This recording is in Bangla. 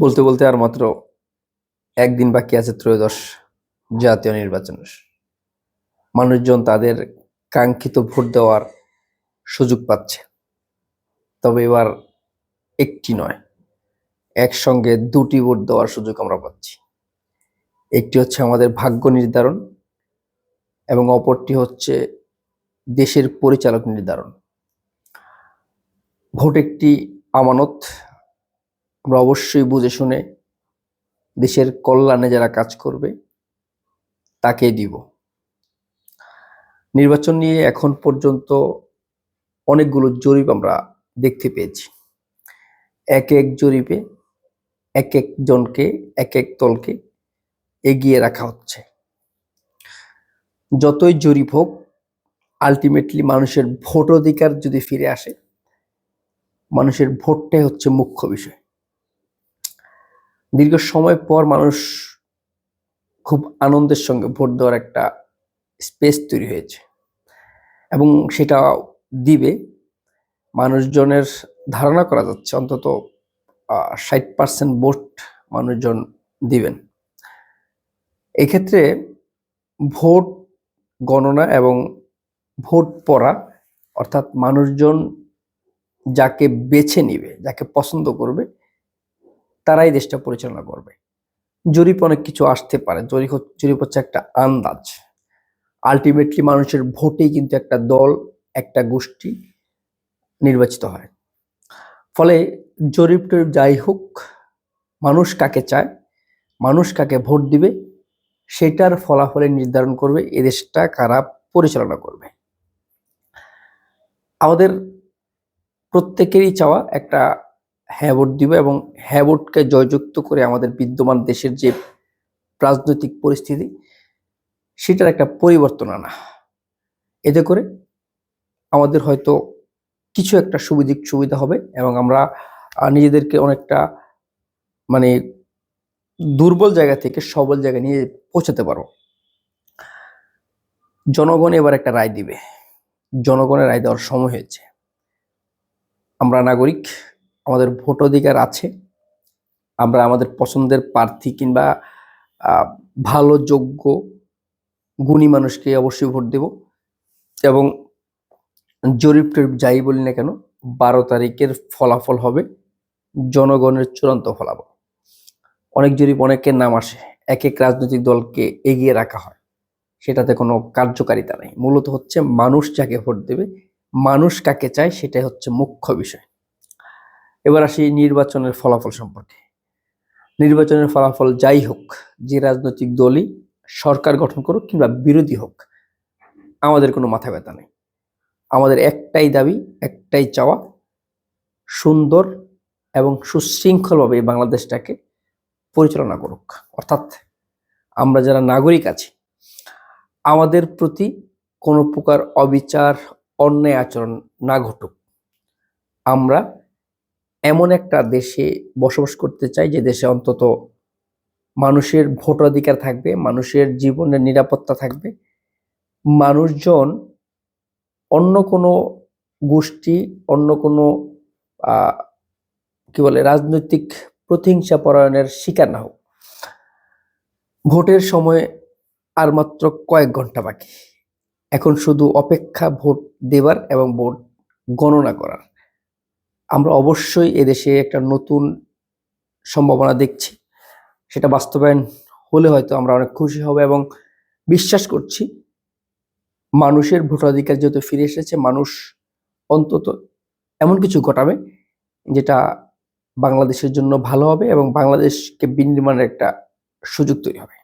বলতে বলতে আর মাত্র একদিন বাকি আছে ত্রয়োদশ জাতীয় নির্বাচনের মানুষজন তাদের কাঙ্ক্ষিত ভোট দেওয়ার সুযোগ পাচ্ছে। তবে এবার একটি নয়, একসঙ্গে দুটি ভোট দেওয়ার সুযোগ আমরা পাচ্ছি। একটি হচ্ছে আমাদের ভাগ্য নির্ধারণ এবং অপরটি হচ্ছে দেশের পরিচালক নির্ধারণ। ভোট একটি আমানত আমরা অবশ্যই বুঝে শুনে দেশের কল্যাণে যারা কাজ করবে, তাকেই দিব। নির্বাচন নিয়ে এখন পর্যন্ত অনেকগুলো জরিপ আমরা দেখতে পেয়েছি। এক এক জরিপে এক এক জনকে, এক এক দলকে এগিয়ে রাখা হচ্ছে। যতই জরিপ হোক আলটিমেটলি মানুষের ভোট অধিকার যদি ফিরে আসে, মানুষের ভোটটাই হচ্ছে মুখ্য বিষয়। দীর্ঘ সময় পর মানুষ খুব আনন্দের সঙ্গে ভোট দেওয়ার একটা স্পেস তৈরি হয়েছে। এবং সেটা দিবে। মানুষজনের ধারণা করা যাচ্ছে, অন্তত ষাট পার্সেন্ট ভোট মানুষজন দিবেন। এক্ষেত্রে ভোট গণনা এবং ভোট পড়া, অর্থাৎ মানুষজন যাকে বেছে নিবে, যাকে পছন্দ করবে তারাই দেশটা পরিচালনা করবে। জরিপ অনেক কিছু আসতে পারে। জরিপ জরিপ হচ্ছে একটা আন্দাজ। আলটিমেটলি মানুষের ভোটেই কিন্তু একটা দল, একটা গোষ্ঠী নির্বাচিত হয়। ফলে জরিপ টরিপ যাই হোক, মানুষ কাকে চায়, মানুষ কাকে ভোট দিবে, সেটার ফলাফলে নির্ধারণ করবে এ দেশটা কারা পরিচালনা করবে। আমাদের প্রত্যেকেরই চাওয়া একটা হ্যাঁ দিব এবং হ্যাঁ জয়যুক্ত করে আমাদের বিদ্যমান দেশের যে রাজনৈতিক পরিস্থিতি, সেটার একটা পরিবর্তন আনা। এতে করে আমাদের হয়তো কিছু একটা সুবিধিক সুবিধা হবে এবং আমরা নিজেদেরকে অনেকটা মানে দুর্বল জায়গা থেকে সবল জায়গায় নিয়ে পৌঁছাতে পারো জনগণ এবার একটা রায় দিবে। জনগণের রায় দেওয়ার সময় হয়েছে। আমরা নাগরিক আমাদের ভোট অধিকার আছে। আমরা আমাদের পছন্দের প্রার্থী কিংবা ভালো, যোগ্য, গুণী মানুষকে অবশ্যই ভোট দেব। এবং জরিপ টরিপ যাই বলি না কেন, বারো তারিখের ফলাফল হবে, জনগণের চূড়ান্ত ফলাফল। অনেক জরিপ, অনেকের নাম আসে, এক এক রাজনৈতিক দলকে এগিয়ে রাখা হয়। সেটাতে কোনো কার্যকারিতা নেই। মূলত হচ্ছে মানুষ যাকে ভোট দেবে, মানুষ কাকে চায় সেটাই হচ্ছে মুখ্য বিষয়। এবার আসি নির্বাচনের ফলাফল সম্পর্কে। নির্বাচনের ফলাফল যাই হোক, যে রাজনৈতিক দলই সরকার গঠন করুক কিংবা বিরোধী হোক, আমাদের কোনো মাথা ব্যথা নেই। আমাদের একটাই দাবি, একটাই চাওয়া, সুন্দর এবং সুশৃঙ্খলভাবে বাংলাদেশটাকে পরিচালনা করুক। অর্থাৎ আমরা যারা নাগরিক আছি, আমাদের প্রতি কোনো প্রকার অবিচার, অন্যায় আচরণ না ঘটুক। আমরা এমন একটা দেশে বসবাস করতে চাই যে দেশে অন্তত মানুষের ভোটাধিকার থাকবে, মানুষের জীবনের নিরাপত্তা থাকবে। মানুষজন অন্য কোনো গোষ্ঠী, অন্য কোনো কি বলে, রাজনৈতিক প্রতিহিংসা পরায়ণের শিকার না হোক। ভোটের সময় আর মাত্র কয়েক ঘণ্টা বাকি। এখন শুধু অপেক্ষা ভোট দেবার এবং ভোট গণনা করার। আমরা অবশ্যই এদেশে একটা নতুন সম্ভাবনা দেখছি। সেটা বাস্তবায়ন হলে হয়তো আমরা অনেক খুশি হব এবং বিশ্বাস করছি, মানুষের ভোটাধিকার যেহেতু ফিরে এসেছে, মানুষ অন্তত এমন কিছু ঘটাবে যেটা বাংলাদেশের জন্য ভালো হবে এবং বাংলাদেশকে বিনির্মাণের একটা সুযোগ তৈরি হবে।